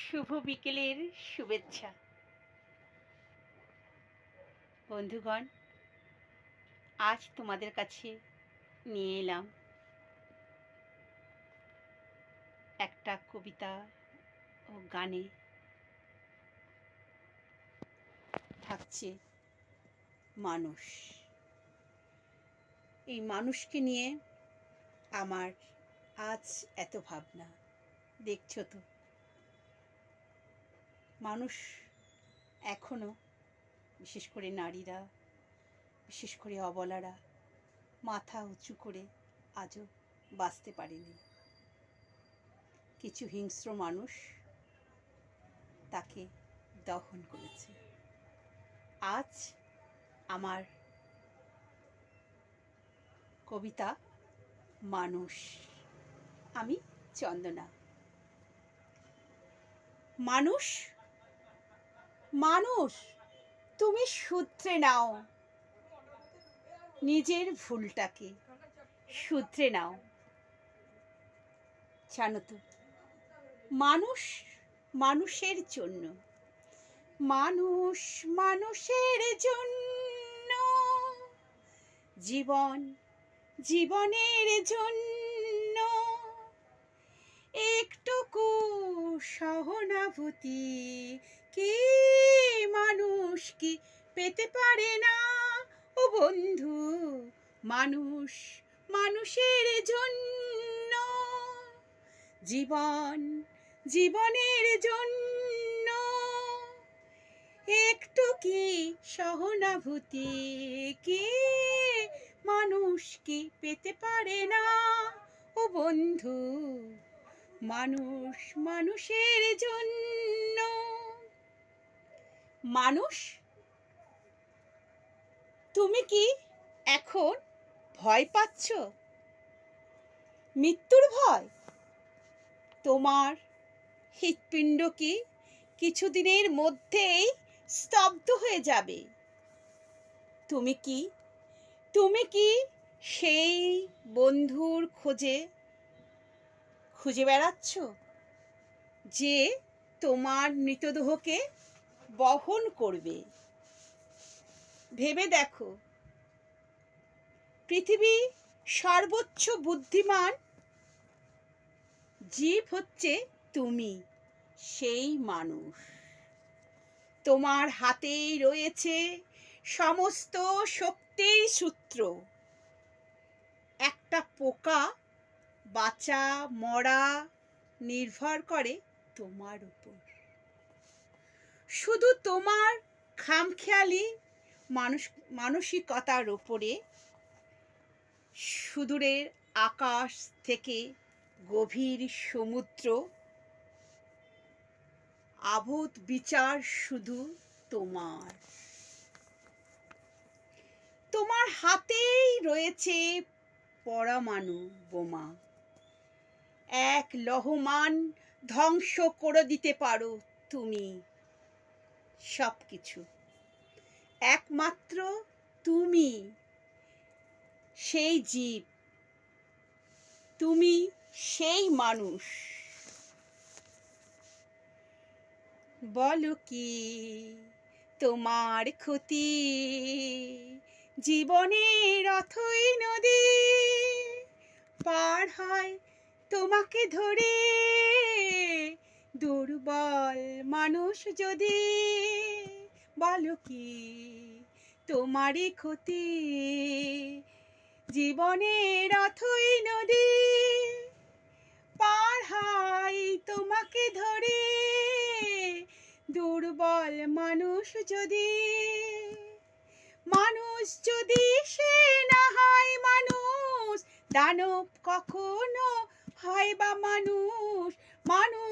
শুভ বিকেলের শুভেচ্ছা। বন্ধুগণ, আজ তোমাদের কাছে নিয়ে এলাম একটা কবিতা ও গানে থাকছে মানুষ। এই মানুষকে নিয়ে আমার আজ এত ভাবনা, দেখছ তো? মানুষ এখনও বিশেষ করে নারীরা, বিশেষ করে অবলারা, মাথা উঁচু করে আজও বাঁচতে পারেনি। কিছু হিংস্র মানুষ তাকে দহন করেছে। আজ আমার কবিতা, মানুষ। আমি চন্দনা। মানুষ মানুষ, তুমি সূত্রে নাও। নিজের ভুলটাকে সূত্রে নাও। জানো তো, মানুষ মানুষের জন্য, মানুষ মানুষের জন্য, জীবন জীবনের জন্য। একটুকু সহানুভূতি কি মানুষ কি পেতে পারে না? ও বন্ধু, মানুষ মানুষের জন্য। জীবন জীবনের জন্য। একটু কি সহানুভূতি? কি মানুষ কি পেতে পারে না? ও বন্ধু, মানুষ মানুষের জন্য। মানুষ? তুমি কি এখন ভয় পাচ্ছ? মৃত্যুর ভয়? তোমার হৃৎপিণ্ড কি কিছুদিনের মধ্যেই স্তব্ধ হয়ে যাবে? তুমি কি তুমি কি সেই বন্ধুর খোঁজে, খুঁজে বেড়াচ্ছ যে তোমার মৃতদেহকে বহন করবে। ভেবে দেখো। পৃথিবী সর্বোচ্চ বুদ্ধিমান জীব হচ্ছে তুমি, সেই মানুষ। তোমার হাতেই রয়েছে সমস্ত শক্তির সূত্র। একটা পোকা বাঁচা, মরা, নির্ভর করে তোমার উপর। শুধু তোমার খামখেয়ালি মানুষ, মানসিকতার ওপরে সুদূরের আকাশ থেকে গভীর সমুদ্র, আভূত বিচার শুধু তোমার। তোমার হাতেই রয়েছে পরমাণু বোমা। এক লহমান ধ্বংস করে দিতে পারো তুমি। সব কিছু একমাত্র তুমি সেই জীব। তুমি সেই মানুষ। বলো কি তোমার ক্ষতি? জীবনের অথই নদী পার হয় তোমাকে ধরে। দুর্বল মানুষ যদি, বলো কি তোমারই ক্ষতি? জীবনের অথই নদী, পার হয় তোমাকে ধরে। দুর্বল মানুষ যদি মানুষ যদি সে না হয় মানুষ, দানব কখনো হয় বা মানুষ মানুষ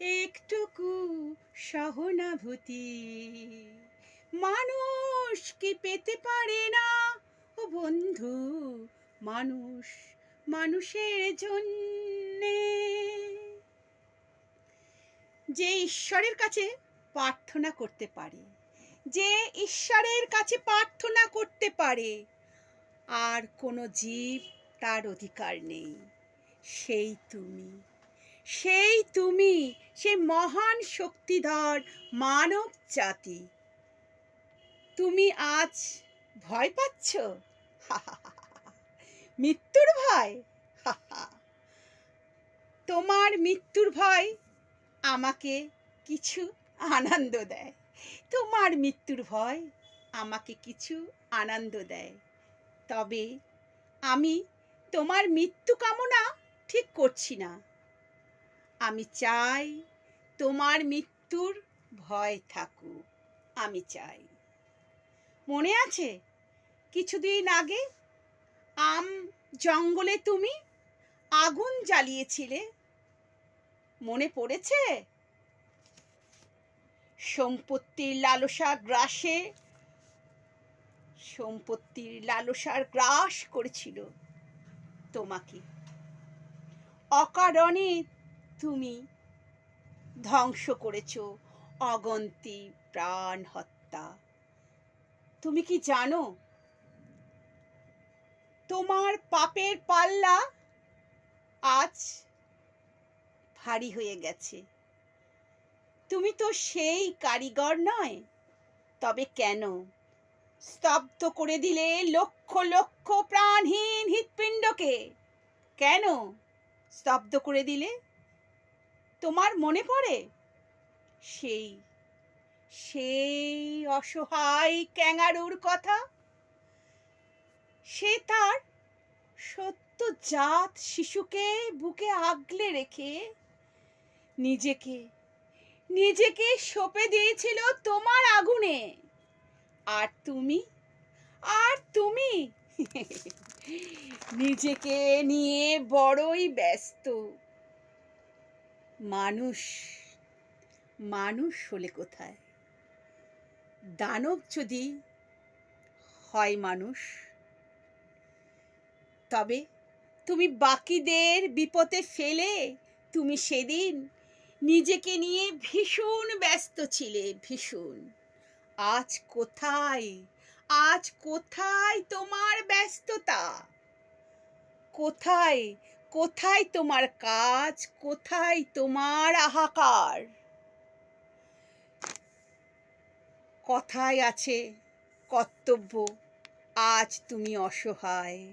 একটুকু সহানুভূতি। মানুষ কি পেতে পারে না? ও বন্ধু, মানুষ মানুষের জন্যে। যে ঈশ্বরের কাছে প্রার্থনা করতে পারে, যে ঈশ্বরের কাছে প্রার্থনা করতে পারে, আর কোনো জীব তার অধিকার নেই। সেই তুমি। সেই তুমি, সেই মহান শক্তিধর মানব জাতি। তুমি আজ ভয় পাচ্ছ? মৃত্যুর ভয়? তোমার মৃত্যুর ভয় আমাকে কিছু আনন্দ দেয়। তোমার মৃত্যুর ভয় আমাকে কিছু আনন্দ দেয়। তবে আমি তোমার মৃত্যু কামনা ঠিক করছি না। আমি চাই তোমার মৃত্যুর ভয় থাকুক, আমি চাই। মনে আছে কিছুদিন আগে আম জঙ্গলে তুমি আগুন জ্বালিয়েছিলে? মনে পড়েছে? সম্পত্তির লালসা গ্রাসে, সম্পত্তির লালসার গ্রাস করেছিল তোমাকে। অকারণে তুমি ধ্বংস করেছ, অগন্তি প্রাণ হত্যা। তুমি কি জানো? তোমার পাপের পাল্লা আজ ভারী হয়ে গেছে। তুমি তো সেই কারিগর নয়, তবে কেন? স্তব্ধ করে দিলে লক্ষ লক্ষ প্রাণহীন হৃৎপিণ্ডকে। কেন? স্তব্ধ করে দিলে তোমার মনে পড়ে? সেই সেই অসহায় ক্যাঙারুর কথা? সে তার সত্য জাত শিশুকে বুকে আগলে রেখে নিজেকে নিজেকে সঁপে দিয়েছিল তোমার আগুনে। আর তুমি? আর তুমি? নিজেকে নিয়ে বড়ই ব্যস্ত। মানুষ মানুষ হলে কোথায়? দানব যদি হয় মানুষ, তবে তুমি বাকিদের বিপদে ফেলে তুমি সেদিন নিজেকে নিয়ে ভীষণ ব্যস্ত ছিলে, ভীষণ। আজ কোথায়? আজ কোথায় তোমার ব্যস্ততা? কোথায় কোথায় তোমার কাজ? কোথায় তোমার হাহাকার কথায় আছে কর্তব্য, আজ তুমি অসহায়,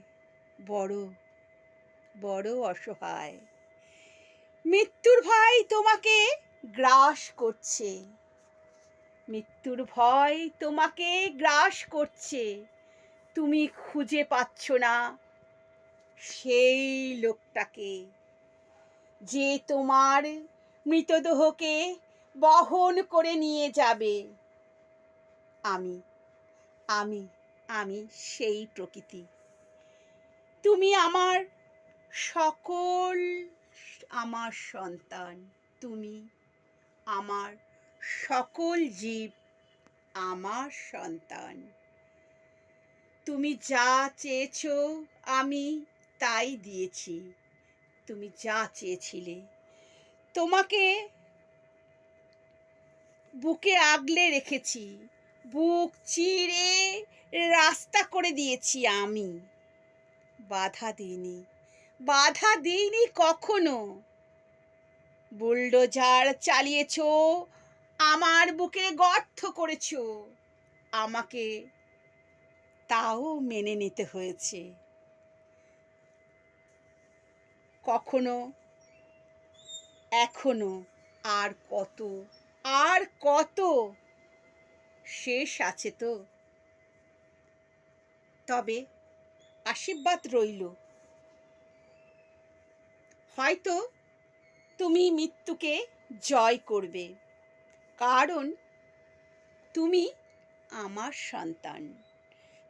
বড় বড় অসহায়। মৃত্যুর ভয় তোমাকে গ্রাস করছে। মৃত্যুর ভয় তোমাকে গ্রাস করছে। তুমি খুঁজে পাচ্ছ না সেই লোকটাকে। যে তোমার মৃতদেহকে বহন করে নিয়ে যাবে। আমি আমি আমি সেই প্রকৃতি। তুমি আমার সকল, আমার সন্তান। তুমি আমার সকল জীব, আমার সন্তান। তুমি যা চেয়েছ আমি তাই দিয়েছি। তুমি যা চেয়েছিলে। তোমাকে বুকে আগলে রেখেছি। বুক চিরে রাস্তা করে দিয়েছি আমি। বাধা দিইনি। বাধা দিইনি কখনো। বুলডোজার চালিয়েছ, আমার বুকে গর্ত করেছ। আমাকে তাও মেনে নিতে হয়েছে। কখনো, এখনও আর কত আর কত শেষ আছে তো। তবে আশীর্বাদ রইল। হয়তো তুমি মৃত্যুকে জয় করবে, কারণ তুমি আমার সন্তান,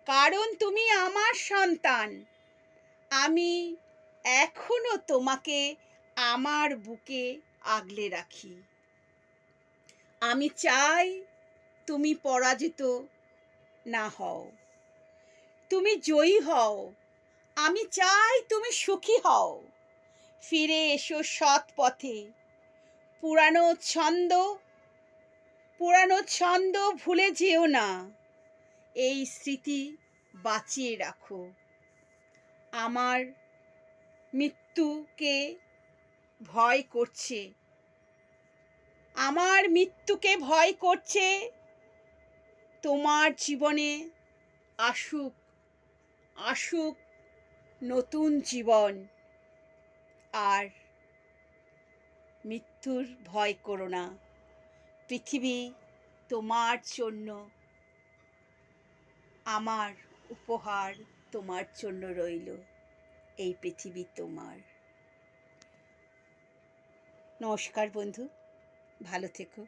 কারণ তুমি আমার সন্তান। আমি এখনও তোমাকে আমার বুকে আগলে রাখি। আমি চাই তুমি পরাজিত না হও। তুমি জয়ী হও। আমি চাই তুমি সুখী হও। ফিরে এসো সৎ পথে। পুরানো ছন্দ পুরানো ছন্দ ভুলে যেও না। এই স্মৃতি বাঁচিয়ে রাখো। আমার মৃত্যুকে ভয় করছে। আমার মৃত্যুকে ভয় করছে। তোমার জীবনে আসুক আসুক নতুন জীবন। আর মৃত্যুর ভয় করো না। পৃথিবী তোমার জন্য, আমার উপহার তোমার জন্য রইল। এই পৃথিবী তোমার। নমস্কার বন্ধু ভালো থেকো।